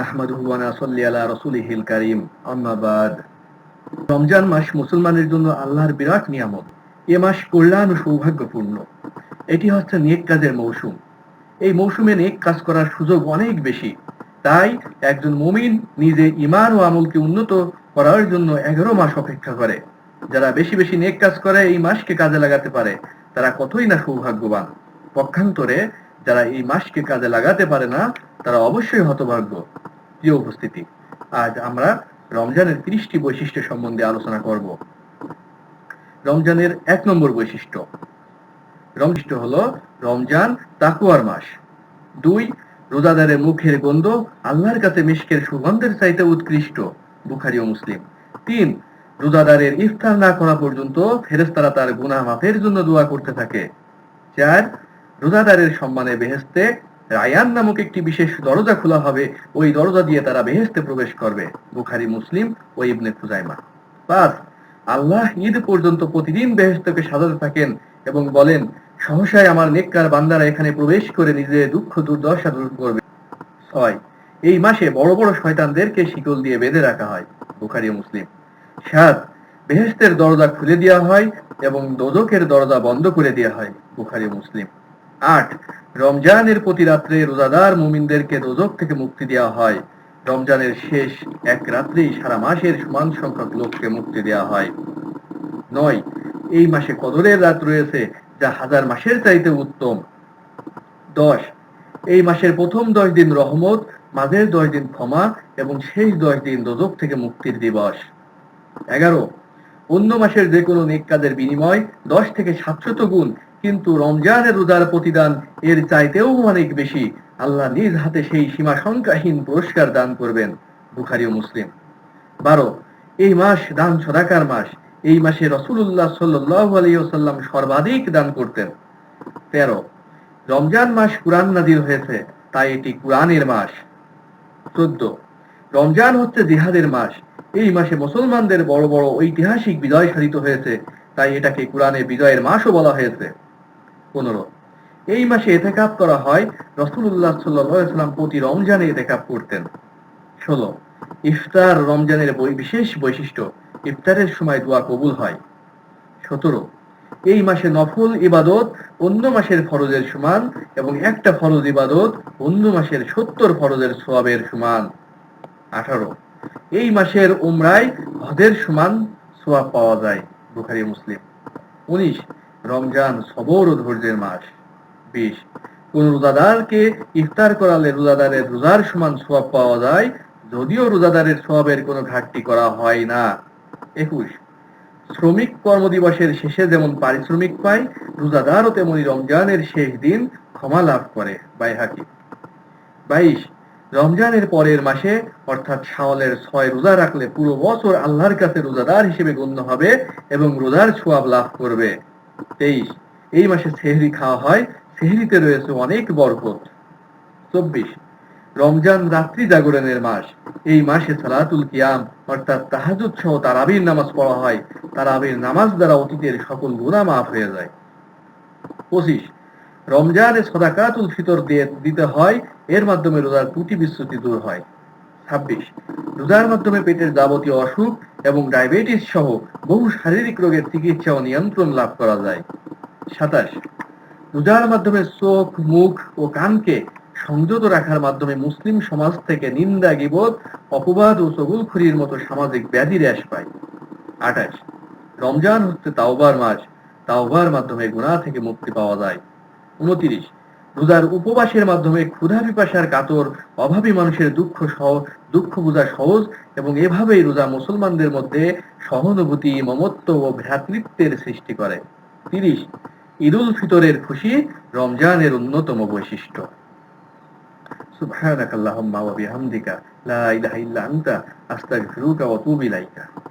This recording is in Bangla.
নাহমাদুহু ওয়া নাসাল্লি আলা রাসূলিহিল কারীম। আম্মা রমজান মাস মুসলমানের জন্য আল্লাহর বিরাট নিয়ামত। এ মাস কল্যাণ ও সৌভাগ্যপূর্ণ। এটি হচ্ছে নেক কাজের মৌসুম। এই মৌসুমে নেক কাজ করার সুযোগ অনেক বেশি। তাই একজন মুমিন নিজে ইমান ও আমলকে উন্নত করার জন্য এগারো মাস অপেক্ষা করে। যারা বেশি বেশি নেক কাজ করে, এই মাসকে কাজে লাগাতে পারে, তারা কতই না সৌভাগ্যবান। পক্ষান্তরে যারা এই মাসকে কাজে লাগাতে পারে না, তারা অবশ্যই হতভাগ্য। প্রিয় উপস্থিতি, আজ আমরা রমজানের ত্রিশটি বৈশিষ্ট্য সম্বন্ধে আলোচনা করব। রমজানের এক নম্বর বৈশিষ্ট্য। রমজান হলো রমজান তাকুয়ার মাস। দুই রোজাদারের মুখের গন্ধ আল্লাহর কাছে মিশকের সুগন্ধের চাইতে উৎকৃষ্ট, বুখারি ও মুসলিম। তিন, রোজাদারের ইফতার না করা পর্যন্ত ফেরেস্তারা তার গুনাহ মাফের জন্য দোয়া করতে থাকে। চার, রোজাদারের সম্মানে বেহেস্তে রায়ান নামক একটি বিশেষ দরজা খোলা হবে। ওই দরজা দিয়ে তারা বেহেস্তে প্রবেশ করবে। বুখারি, মুসলিম ও ইবনে খুজাইমা। পাঁচ আল্লাহ ঈদ পর্যন্ত প্রতিদিন বেহেস্তকে সাজাতে থাকেন এবং বলেন, সহসায় আমার নেককার বান্দারা এখানে প্রবেশ করে নিজের দুঃখ, দুর্দশা দূর করবে। ছয়, এই মাসে বড় বড় শয়তানদেরকে শিকল দিয়ে বেঁধে রাখা হয়। বুখারি মুসলিম। সাত বেহেস্তের দরজা খুলে দেওয়া হয় এবং দোজকের দরজা বন্ধ করে দেওয়া হয়। বুখারি মুসলিম। আট, রমজানের প্রতি রাত্রে রোজাদার মুমিনদেরকে দোজক থেকে মুক্তি দেওয়া হয়। রমজানের শেষ এক রাত্রেই সারা মাসের সমান সংখ্যক লোককে মুক্তি দেওয়া হয়। নয়, এই মাসে কদরের রাত রয়েছে, যা হাজার মাসের চাইতে উত্তম। দশ, এই মাসের প্রথম দশ দিন রহমত, মাঝের দশ দিন ক্ষমা এবং শেষ দশ দিন দোজক থেকে মুক্তির দিবস। এগারো, অন্য মাসের যে কোনো নেক কাজের বিনিময় দশ থেকে সাতশত গুণ কিন্তু রমজানের রোজার প্রতিদান এর চাইতেও অনেক বেশি। আল্লাহ নিজ হাতে সেই সীমা সংখ্যাহীন পুরস্কার দান করবেন, বুখারি ও মুসলিম। বারো, এই মাস দান সদাকার মাস। এই মাসে রসুল্লাহ সাল্লাহ আলিয়াল্লাম সর্বাধিক দান করতেন। তেরো, রমজান মাস কুরআন নাজির হয়েছে, তাই এটি কুরআনের মাস। চোদ্দ, রমজান হচ্ছে জিহাদের মাস। এই মাসে মুসলমানদের বড় বড় ঐতিহাসিক বিজয় সাধিত হয়েছে, তাই এটাকে কোরআনে বিজয়ের মাসও বলা হয়েছে। পনেরো। এই মাসে এতেকাপ করা হয় রসুল্লাহ সাল্লাম প্রতি রমজানে এতেকাপ করতেন। ষোলো, ইফতার রমজানের বিশেষ বৈশিষ্ট্য, ইফতারের সময় দোয়া কবুল হয়। সতেরো, এই মাসে নফল ইবাদত অন্য মাসের ফরজের সমান এবং একটা ফরজ ইবাদত অন্য মাসের সত্তর ফরজের সোয়াবের সমান। আঠারো, এই মাসের উমরায় হদের সমান সোয়াব পাওয়া যায়, বুখারি মুসলিম। উনিশ রমজান সবর ও ধৈর্যের মাস। বিশ, কোন রোজাদারকে ইফতার করালে রোজাদারের রোজার সমান সোয়াব পাওয়া যায়, যদিও রোজাদারের সোয়াবের কোনো ঘাটতি করা হয় না। একুশ, শ্রমিক কর্মদিবসের শেষে যেমন পারিশ্রমিক পায়, রোজাদারও তেমনি রমজানের শেষ দিন ক্ষমা লাভ করে, বাইহাকি। বাইশ, রমজানের পরের মাসে, অর্থাৎ শাওয়ালের ছয় রোজা রাখলে পুরো বছর আল্লাহর কাছে রোজাদার হিসেবে গণ্য হবে এবং রোজার ছোয়াব লাভ করবে। তেইশ এই মাসে সেহরি খাওয়া হয়। সেহরিতে রয়েছে অনেক বরকত। চব্বিশ, রমজান রাত্রি জাগরণের মাস। এই মাসে সালাতুল কিয়াম, অর্থাৎ তাহাজুদ সহ তারাবির নামাজ পড়া হয়। তারাবির নামাজ দ্বারা অতীতের সকল গুণা মাফ হয়ে যায়। পঁচিশ, রমজানে সদাকাতুল ফিতর দিয়ে দিতে হয়। এর মাধ্যমে রোজার ত্রুটি বিচ্যুতি দূর হয়। ছাব্বিশ। রোজার মাধ্যমে পেটের যাবতীয় অসুখ এবং ডায়াবেটিস সহ বহু শারীরিক রোগের চিকিৎসা ও নিয়ন্ত্রণ লাভ করা যায়। সাতাশ। রোজার মাধ্যমে চোখ, মুখ ও কানকে সংযত রাখার মাধ্যমে মুসলিম সমাজ থেকে নিন্দা, গিবত, অপবাদ ও চগুলখুরির মতো সামাজিক ব্যাধি হ্রাস পায়। আঠাশ। রমজান হচ্ছে তাওবার মাস। তাওবার মাধ্যমে গুণা থেকে মুক্তি পাওয়া যায়। উনত্রিশ। রোজার উপবাসের মাধ্যমে ক্ষুধা পিপাসার কাতর, অভাবী মানুষের দুঃখ সহ, দুঃখ বোঝা সহজ এবং এভাবেই রোজা মুসলমানদের মধ্যে সহানুভূতি, মমত্ব ও ভ্রাতৃত্বের সৃষ্টি করে। তিরিশ, ঈদুল ফিতরের খুশি রমজানের অন্যতম বৈশিষ্ট্য। সুবহানাকাল্লাহুম্মা ওয়া বিহামদিকা, লা ইলাহা ইল্লা আনতা, আস্তাগফিরুকা ওয়া আতুবু ইলাইকা।